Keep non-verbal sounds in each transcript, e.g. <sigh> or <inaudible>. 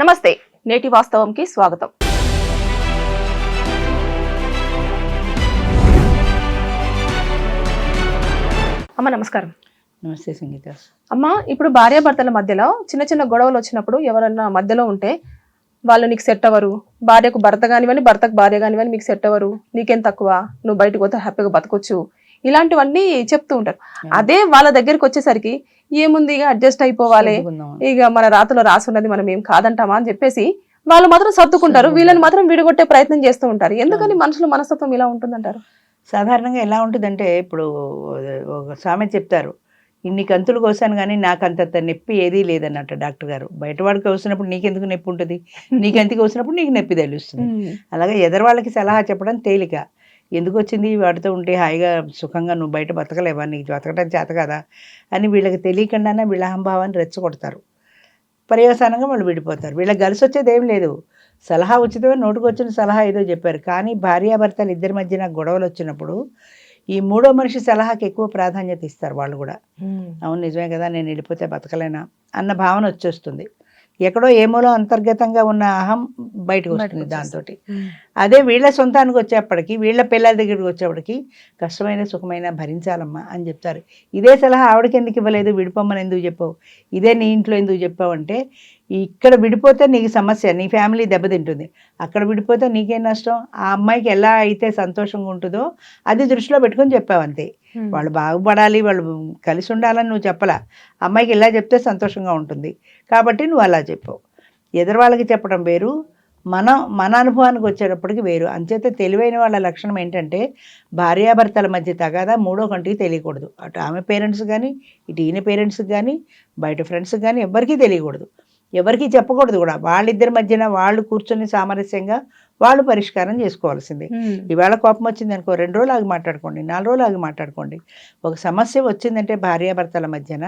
నమస్తే నేటి వాస్తవంకి స్వాగతం. అమ్మ నమస్కారం. నమస్తే సంగీత. అమ్మ ఇప్పుడు భార్యాభర్తల మధ్యలో చిన్న చిన్న గొడవలు వచ్చినప్పుడు ఎవరన్నా మధ్యలో ఉంటే వాళ్ళు నీకు సెట్ అవ్వరు. భార్యకు భర్త కానివ్వండి భర్తకు భార్య కానివ్వండి మీకు సెట్ అవ్వరు. నీకేం తక్కువ? నువ్వు బయటకు పోతే హ్యాపీగా బతకొచ్చు. ఇలాంటివన్నీ చెప్తూ ఉంటారు. అదే వాళ్ళ దగ్గరికి వచ్చేసరికి ఏముంది ఇక అడ్జస్ట్ అయిపోవాలి. ఇక మన రాతలో రాసి ఉన్నది మనం ఏం కాదంటామా అని చెప్పేసి వాళ్ళు మాత్రం సర్దుకుంటారు. వీళ్ళని మాత్రం విడగొట్టే ప్రయత్నం చేస్తూ ఉంటారు. ఎందుకని మనుషుల మనస్తత్వం ఇలా ఉంటుందంటారు? సాధారణంగా ఎలా ఉంటుందంటే ఇప్పుడు ఒక సామెత చెప్తారు. ఇన్ని కంతులు కోసాను కానీ నాకు అంతంత నొప్పి ఏదీ లేదన్నట్టు డాక్టర్ గారు. బయట వాడికి కోసినప్పుడు నీకెందుకు నొప్పి ఉంటుంది? నీకెంతకు కోసినప్పుడు నీకు నొప్పి తెలుస్తుంది. అలాగే ఎదరు వాళ్ళకి సలహా చెప్పడం తేలిక. ఎందుకు వచ్చింది వాటితో ఉంటే హాయిగా సుఖంగా నువ్వు బయట బతకలేవా? నీకు బతకడం చేత కదా? అని వీళ్ళకి తెలియకుండానే వీళ్ళ అహంభావాన్ని రెచ్చగొడతారు. పర్యవసానంగా వాళ్ళు విడిపోతారు. వీళ్ళకి కలిసి వచ్చేది ఏం లేదు. సలహా ఉచితమే నోటుకు వచ్చిన సలహా ఏదో చెప్పారు. కానీ భార్యాభర్తలు ఇద్దరి మధ్యన గొడవలు వచ్చినప్పుడు ఈ మూడో మనిషి సలహాకి ఎక్కువ ప్రాధాన్యత ఇస్తారు వాళ్ళు కూడా. అవును నిజమే కదా నేను వెళ్ళిపోతే బతకలేనా? అన్న భావన వచ్చేస్తుంది. ఎక్కడో ఏమోలో అంతర్గతంగా ఉన్న అహం బయటకు వస్తుంది దాంతో అదే వీళ్ళ సొంతానికి వచ్చేప్పటికి వీళ్ళ పిల్లల దగ్గరికి వచ్చేప్పటికి కష్టమైన సుఖమైన భరించాలమ్మా అని చెప్తారు. ఇదే సలహా ఆవిడకి ఎందుకు ఇవ్వలేదు? విడిపోమ్మని ఎందుకు చెప్పావు? ఇదే నీ ఇంట్లో ఎందుకు చెప్పావు అంటే ఇక్కడ విడిపోతే నీకు సమస్య నీ ఫ్యామిలీ దెబ్బతింటుంది. అక్కడ విడిపోతే నీకేం నష్టం? ఆ అమ్మాయికి ఎలా అయితే సంతోషంగా ఉంటుందో అది దృష్టిలో పెట్టుకొని చెప్పావు అంతే. వాళ్ళు బాగుపడాలి వాళ్ళు కలిసి ఉండాలని నువ్వు చెప్పలా. అమ్మాయికి ఇలా చెప్తే సంతోషంగా ఉంటుంది. కాబట్టి నువ్వు అలా చెప్పావు. ఎదురు వాళ్ళకి చెప్పడం వేరు మన మన అనుభవానికి వచ్చేటప్పటికి వేరు. అంచేత తెలివైన వాళ్ళ లక్షణం ఏంటంటే భార్యాభర్తల మధ్య తగాదా మూడో కంటికి తెలియకూడదు. అటు ఆమె పేరెంట్స్ కానీ ఇటు ఈయన పేరెంట్స్కి కానీ బయట ఫ్రెండ్స్కి కానీ ఎవరికీ తెలియకూడదు. ఎవరికీ చెప్పకూడదు కూడా. వాళ్ళిద్దరి మధ్యన వాళ్ళు కూర్చొని సామరస్యంగా వాళ్ళు పరిష్కారం చేసుకోవాల్సిందే. ఇవాళ కోపం వచ్చింది అనుకో రెండు రోజులు ఆగి మాట్లాడుకోండి నాలుగు రోజులు ఆగి మాట్లాడుకోండి. ఒక సమస్య వచ్చిందంటే భార్యాభర్తల మధ్యన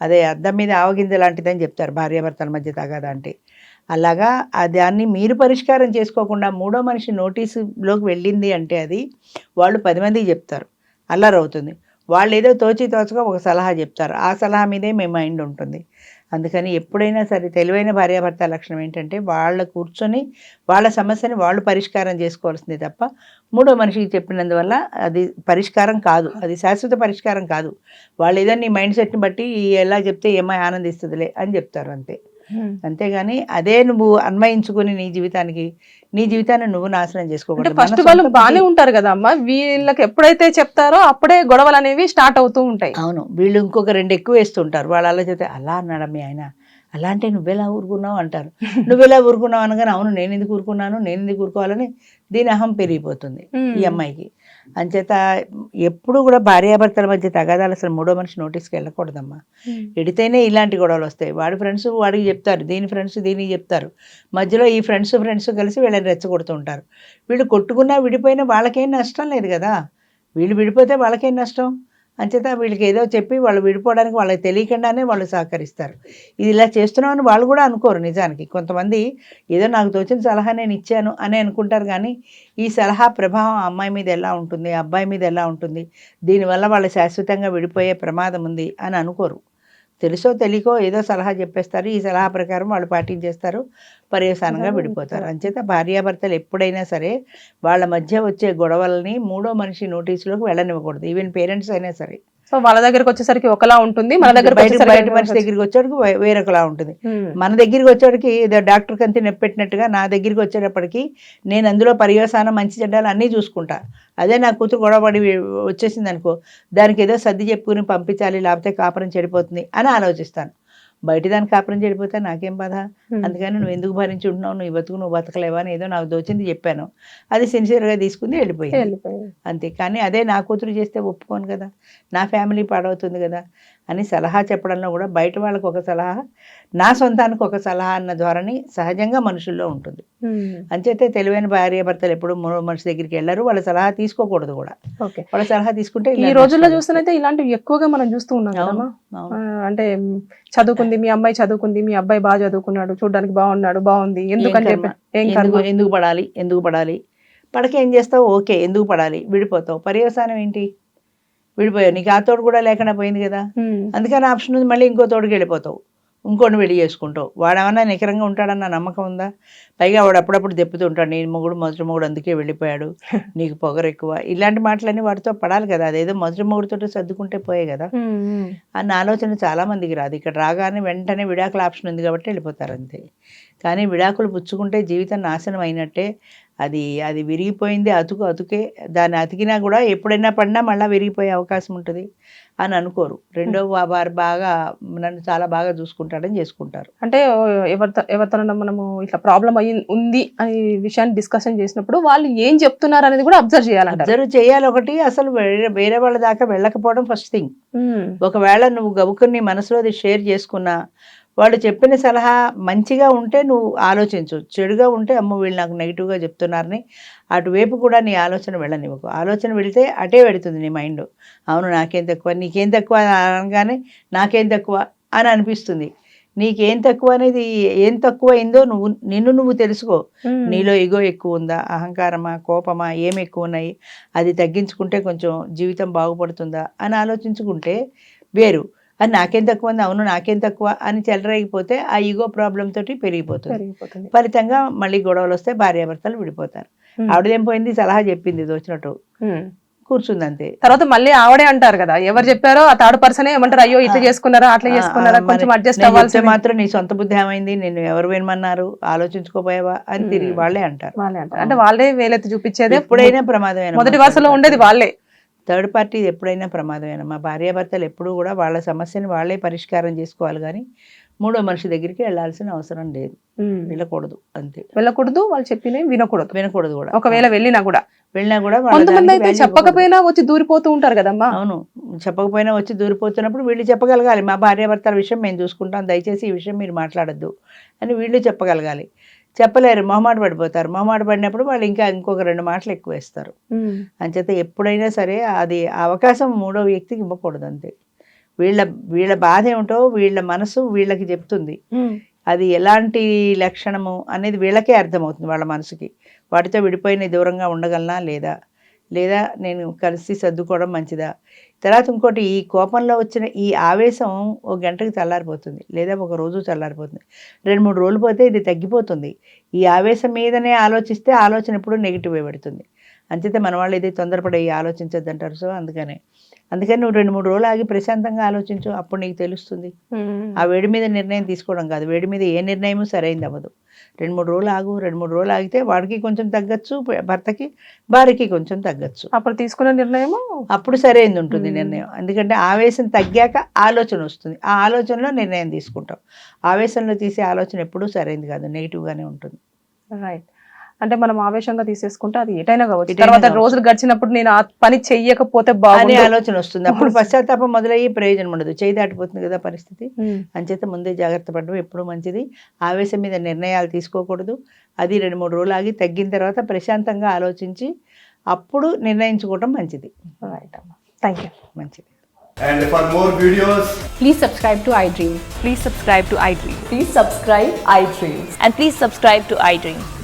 అదే అద్దం మీద ఆవగింజ లాంటిదని చెప్తారు భార్యాభర్తల మధ్య తగాదా అంటే. అలాగా దాన్ని మీరు పరిష్కారం చేసుకోకుండా మూడో మనిషి నోటీసులోకి వెళ్ళింది అంటే అది వాళ్ళు పది మందికి చెప్తారు. అల్లరవుతుంది వాళ్ళు ఏదో తోచి తోచగా ఒక సలహా చెప్తారు. ఆ సలహా మీదే మీ మైండ్ ఉంటుంది. అందుకని ఎప్పుడైనా సరే తెలివైన భార్యాభర్త లక్షణం ఏంటంటే వాళ్ళ కూర్చొని వాళ్ళ సమస్యని వాళ్ళు పరిష్కారం చేసుకోవాల్సిందే తప్ప మూడో మనిషికి చెప్పినందువల్ల అది పరిష్కారం కాదు. అది శాశ్వత పరిష్కారం కాదు. వాళ్ళు ఏదో నీ మైండ్ సెట్ని బట్టి ఎలా చెప్తే ఏమై ఆనందిస్తుందిలే అని చెప్తారు అంతే. అంతేగాని అదే నువ్వు అన్వయించుకొని నీ జీవితానికి నీ జీవితాన్ని నువ్వు నాశనం చేసుకోకూడదు. ఫస్ట్ వాళ్ళు బుద్ధి- ఉంటారు కదా అమ్మ. వీళ్ళకి ఎప్పుడైతే చెప్తారో అప్పుడే గొడవలు అనేవి స్టార్ట్ అవుతూ ఉంటాయి. అవును. వీళ్ళు ఇంకొక రెండు ఎక్కువ వేస్తుంటారు. వాళ్ళు అలా చెప్తే అలా అన్నాడా మీ ఆయన. అలా అంటే నువ్వెలా ఊరుకున్నావు అంటారు. నువ్వెలా ఊరుకున్నావు అనగానే అవును నేను ఎందుకు ఊరుకున్నాను? నేను ఎందుకు ఊరుకోవాలని దీని అహం పెరిగిపోతుంది ఈ అమ్మాయికి. అంచేత ఎప్పుడు కూడా భార్యాభర్తల మధ్య తగాదాలు అసలు మూడో మనిషి నోటీస్కి వెళ్ళకూడదమ్మా. ఎడితేనే ఇలాంటి గొడవలు వస్తాయి. వాడి ఫ్రెండ్స్ వాడికి చెప్తారు దీని ఫ్రెండ్స్ దీనికి చెప్తారు. మధ్యలో ఈ ఫ్రెండ్స్ ఫ్రెండ్స్ కలిసి వీళ్ళని రెచ్చగొడుతుంటారు. వీళ్ళు కొట్టుకున్నా విడిపోయినా వాళ్ళకేం నష్టం లేదు కదా. వీళ్ళు విడిపోతే వాళ్ళకేం నష్టం? అంచేత వీళ్ళకి ఏదో చెప్పి వాళ్ళు విడిపోవడానికి వాళ్ళకి తెలియకుండానే వాళ్ళు సహకరిస్తారు. ఇది ఇలా చేస్తున్నామని వాళ్ళు కూడా అనుకోరు నిజానికి. కొంతమంది ఏదో నాకు తోచిన సలహా నేను ఇచ్చాను అని అనుకుంటారు కానీ ఈ సలహా ప్రభావం అమ్మాయి మీద ఎలా ఉంటుంది ఆ అబ్బాయి మీద ఎలా ఉంటుంది దీనివల్ల వాళ్ళు శాశ్వతంగా విడిపోయే ప్రమాదం ఉంది అని అనుకోరు. తెలుసో తెలియకో ఏదో సలహా చెప్పేస్తారు. ఈ సలహా ప్రకారం వాళ్ళు పాటించేస్తారు. పర్యవసానంగా విడిపోతారు. అంచేత భార్యాభర్తలు ఎప్పుడైనా సరే వాళ్ళ మధ్య వచ్చే గొడవలని మూడో మనిషి నోటీసులోకి వెళ్ళనివ్వకూడదు. ఈవెన్ పేరెంట్స్ అయినా సరే. సో వాళ్ళ దగ్గరకు వచ్చేసరికి ఒకలా ఉంటుంది మన దగ్గరకు బయట మనిషి దగ్గరికి వచ్చేటికి వేరొకలా ఉంటుంది. మన దగ్గరికి వచ్చేటికి ఏదో డాక్టర్ కంతి నెప్పెట్టినట్టుగా నా దగ్గరికి వచ్చేటప్పటికి నేను అందులో పర్యవసానం మంచి చెడ్డాలు అన్నీ చూసుకుంటా. అదే నా కూతురు గొడవపడి వచ్చేసింది అనుకో దానికి ఏదో సర్ది చెప్పుకుని పంపించాలి లేకపోతే కాపురం చెడిపోతుంది అని ఆలోచిస్తాను. బయట దానికి కాపురం చెడిపోతే నాకేం బాధ. అందుకని నువ్వు ఎందుకు భరించి ఉంటున్నావు? నువ్వు బతుకు నువ్వు బతకలేవా? అని ఏదో నాకు దోచింది చెప్పాను. అది సిన్సియర్గా తీసుకుంది వెళ్ళిపోయింది. అంతే. కానీ అదే నా కూతురు చేస్తే ఒప్పుకోను కదా. నా ఫ్యామిలీ పాడవుతుంది కదా. అని సలహా చెప్పడంలో కూడా బయట వాళ్ళకి ఒక సలహా నా సొంతానికి ఒక సలహా అన్న ధోరణి సహజంగా మనుషుల్లో ఉంటుంది. అంచేతే తెలివైన భార్య భర్తలు ఎప్పుడు మనిషి దగ్గరికి వెళ్ళరు వాళ్ళ సలహా తీసుకోకూడదు కూడా. ఓకే. వాళ్ళ సలహా తీసుకుంటే ఈ రోజుల్లో చూస్తున్నైతే ఇలాంటివి ఎక్కువగా మనం చూస్తూ ఉన్నాం అంటే చదువుకుంది మీ అమ్మాయి చదువుకుంది మీ అబ్బాయి బాగా చదువుకున్నాడు చూడడానికి బాగున్నాడు బాగుంది ఎందుకని ఏం చెప్పి కర్మ? ఏం ఎందుకు కర్మ? ఎందుకు పడాలి? ఎందుకు పడాలి? పడక ఏం చేస్తావు? ఓకే ఎందుకు పడాలి? విడిపోతావు. పర్యవసానం ఏంటి? విడిపోయావు. నీకు ఆ తోడు కూడా లేకుండా పోయింది కదా. అందుకని ఆప్షన్ ఉంది మళ్ళీ ఇంకో తోడుకి వెళ్ళిపోతావు. ఇంకోటి పెళ్ళి చేసుకుంటావు. వాడేమన్నా నికరంగా ఉంటాడన్న నమ్మకం ఉందా? పైగా వాడు అప్పుడప్పుడు దెప్పుతూ ఉంటాడు. నేను మొగుడు మొదటి మొగుడు అందుకే వెళ్ళిపోయాడు. <laughs> నీకు పొగరు ఎక్కువ. ఇలాంటి మాటలన్నీ వాడితో పడాలి కదా. అదేదో మొదటి మొగుడుతో సర్దుకుంటే పోయే కదా. అన్న ఆలోచన చాలా మందికి రాదు. ఇక్కడ రాగానే వెంటనే విడాకుల ఆప్షన్ ఉంది కాబట్టి వెళ్ళిపోతారు అంతే. కానీ విడాకులు పుచ్చుకుంటే జీవితం నాశనం అయినట్టే. అది అది విరిగిపోయింది అతుకు అతుకే. దాన్ని అతికినా కూడా ఎప్పుడైనా పడినా మళ్ళీ విరిగిపోయే అవకాశం ఉంటుంది అని అనుకోరు. రెండో వారు బాగా నన్ను చాలా బాగా చూసుకుంటాడని చేసుకుంటారు. అంటే ఎవరితో మనము ఇట్లా ప్రాబ్లం అయ్యి ఉంది అనే విషయాన్ని డిస్కషన్ చేసినప్పుడు వాళ్ళు ఏం చెప్తున్నారు అనేది కూడా అబ్జర్వ్ చేయాలంటారు. అబ్జర్వ్ చేయాలి ఒకటి అసలు వేరే వేరే వాళ్ళ దాకా వెళ్ళకపోవడం ఫస్ట్ థింగ్. ఒకవేళ నువ్వు గబుకుని మనసులో అది షేర్ చేసుకున్నా వాళ్ళు చెప్పిన సలహా మంచిగా ఉంటే నువ్వు ఆలోచించు. చెడుగా ఉంటే అమ్మ వీళ్ళు నాకు నెగిటివ్గా చెప్తున్నారని అటువైపు కూడా నీ ఆలోచన వెళ్ళనివ్వకు. ఆలోచన వెళితే అటే వెళుతుంది నీ మైండ్ అవును నాకేం తక్కువ నీకేం తక్కువ అని అనగానే నాకేం తక్కువ అని అనిపిస్తుంది. నీకేం తక్కువ అనేది ఏం తక్కువ అయిందో నువ్వు నిన్ను నువ్వు తెలుసుకో. నీలో ఇగో ఎక్కువ ఉందా? అహంకారమా? కోపమా? ఏం ఎక్కువ ఉన్నాయి? అది తగ్గించుకుంటే కొంచెం జీవితం బాగుపడుతుందా? అని ఆలోచించుకుంటే వేరు. అది నాకేం తక్కువ ఉంది అవును నాకేం తక్కువ అని చెలరేగిపోతే ఆ ఈగో ప్రాబ్లం తోటి పెరిగిపోతుంది. ఫలితంగా మళ్ళీ గొడవలు వస్తే భార్యాభర్తలు విడిపోతారు. ఆవిడదేం పోయింది? సలహా చెప్పింది వచ్చినట్టు. కూర్చుంది అంతే. తర్వాత మళ్ళీ ఆవిడే అంటారు కదా ఎవరు చెప్పారో ఆ థర్డ్ పర్సన్ ఏమంటారు అయ్యో ఇట్లా చేసుకున్నారా అట్లా చేసుకున్నారా కొంచెం అడ్జస్ట్ అవ్వాల్సి మాత్రం నీ సొంత బుద్ధి ఏమైంది? నేను ఎవరు వినమన్నారు? ఆలోచించుకోపోయావా? అని తిరిగి వాళ్ళే అంటారు. అంటే వాళ్ళే వేలెత్తి చూపించేదే ఎప్పుడైనా ప్రమాదమైన మొదటి వరుసలో ఉండేది వాళ్ళే. థర్డ్ పార్టీ ఎప్పుడైనా ప్రమాదమైన? మా భార్యాభర్తలు ఎప్పుడూ కూడా వాళ్ళ సమస్యని వాళ్ళే పరిష్కారం చేసుకోవాలి కానీ మూడో మనిషి దగ్గరికి వెళ్ళాల్సిన అవసరం లేదు. వెళ్ళకూడదు అంతే. వెళ్ళకూడదు వాళ్ళు చెప్పినవి వినకూడదు. వినకూడదు కూడా. ఒకవేళ వెళ్ళినా కూడా. వెళ్ళినా కూడా కొంతమంది అయితే చెప్పకపోయినా వచ్చి దూరిపోతూ ఉంటారు కదమ్మా. అవును. చెప్పకపోయినా వచ్చి దూరిపోతున్నప్పుడు వీళ్ళు చెప్పగలగాలి. మా భార్యాభర్తల విషయం మేము చూసుకుంటాం. దయచేసి ఈ విషయం మీరు మాట్లాడద్దు అని వీళ్ళు చెప్పగలగాలి. చెప్పలేరు మొహమాట పడిపోతారు. మొహమాట పడినప్పుడు వాళ్ళు ఇంకా ఇంకొక రెండు మాటలు ఎక్కువ వేస్తారు. అంచేత ఎప్పుడైనా సరే అది అవకాశం మూడో వ్యక్తికి ఇవ్వకూడదు అంతే. వీళ్ళ వీళ్ళ బాధ ఏమిటో వీళ్ళ మనసు వీళ్ళకి చెప్తుంది. అది ఎలాంటి లక్షణము అనేది వీళ్ళకే అర్థమవుతుంది వాళ్ళ మనసుకి. వాటితో విడిపోయిన దూరంగా ఉండగలనా లేదా? లేదా నేను కలిసి సర్దుకోవడం మంచిదా? తర్వాత ఇంకోటి ఈ కోపంలో వచ్చిన ఈ ఆవేశం ఒక గంటకి చల్లారిపోతుంది లేదా ఒక రోజు చల్లారిపోతుంది. రెండు మూడు రోజులు పోతే ఇది తగ్గిపోతుంది. ఈ ఆవేశం మీదనే ఆలోచిస్తే ఆలోచన ఎప్పుడు నెగిటివ్ పెడుతుంది. అంచేతే మన వాళ్ళు ఇది తొందరపడి ఆలోచించద్దు అంటారు సో అందుకనే. అందుకని నువ్వు రెండు మూడు రోజులు ఆగి ప్రశాంతంగా ఆలోచించు అప్పుడు నీకు తెలుస్తుంది. ఆ వేడి మీద నిర్ణయం తీసుకోవడం కాదు. వేడి మీద ఏ నిర్ణయము సరైంది అవ్వదు రెండు మూడు రోజులు ఆగు రెండు మూడు రోజులు ఆగితే వాడికి కొంచెం తగ్గచ్చు భర్తకి భార్యకి కొంచెం తగ్గచ్చు. అప్పుడు తీసుకున్న నిర్ణయము? అప్పుడు సరైంది ఉంటుంది. నిర్ణయం. ఎందుకంటే ఆవేశం తగ్గాక ఆలోచన వస్తుంది. ఆ ఆలోచనలో నిర్ణయం తీసుకుంటాం. ఆవేశంలో తీసే ఆలోచన ఎప్పుడూ సరైంది కాదు నెగిటివ్గానే ఉంటుంది. రైట్. అంటే మనం ఆవేశంగా తీసేసుకుంటే అది ఎటైనా కావచ్చు. తర్వాత. రోజులు గడిచినప్పుడు నేను ఆ పని చెయ్యకపోతే బాగుంది ఆలోచన వస్తుంది. అప్పుడు పశ్చాత్తాపం మొదలయ్యి ప్రయోజనం ఉండదు. చేయి దాటిపోతుంది కదా పరిస్థితి. అంచేత ముందే జాగ్రత్త పడడం ఎప్పుడు మంచిది. ఆవేశం మీద నిర్ణయాలు తీసుకోకూడదు. అది రెండు మూడు రోజులు ఆగి తగ్గిన తర్వాత ప్రశాంతంగా ఆలోచించి అప్పుడు నిర్ణయించుకోవడం మంచిది. రైట్ అమ్మా. థ్యాంక్ యూ మంచిది. And for more videos, Please subscribe to iDream. Please subscribe to iDream. Please subscribe iDream. And please subscribe to iDream.